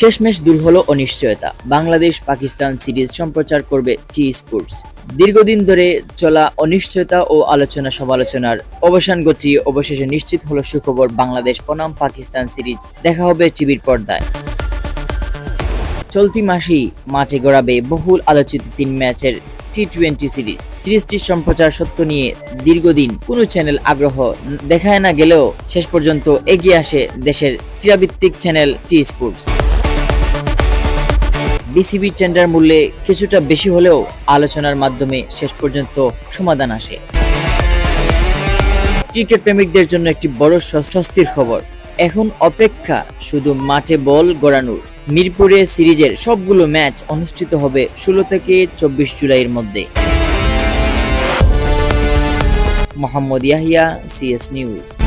শেষমেশ দূর হলো অনিশ্চয়তা। বাংলাদেশ পাকিস্তান সিরিজ সম্প্রচার করবে টি স্পোর্টস। দীর্ঘদিন ধরে চলা অনিশ্চয়তা ও আলোচনা সমালোচনার অবসান ঘটিয়ে অবশেষে নিশ্চিত হলো সুখবর বাংলাদেশ বনাম পাকিস্তান সিরিজ। দেখা হবে টিভির পর্দায়। চলতি মাসেই মাঠে গড়াবে বহুল আলোচিত তিন ম্যাচের টি টোয়েন্টি সিরিজ। সিরিজটির সম্প্রচার সত্য নিয়ে দীর্ঘদিন কোনো চ্যানেল আগ্রহ দেখায় না গেলেও শেষ পর্যন্ত এগিয়ে আসে দেশের ক্রীড়াভিত্তিক চ্যানেল টি স্পোর্টস। বিসিবি টেন্ডার মূল্যে কিছুটা বেশি হলেও আলোচনার মাধ্যমে শেষ পর্যন্ত সমাধান আসে। ক্রিকেট প্রেমিকদের জন্য একটি বড় স্বস্তির খবর। এখন অপেক্ষা শুধু মাঠে বল গড়ানোর। মিরপুরে সিরিজের সবগুলো ম্যাচ অনুষ্ঠিত হবে ষোলো থেকে চব্বিশ জুলাইয়ের মধ্যে। Mohammad Yahya, CS news.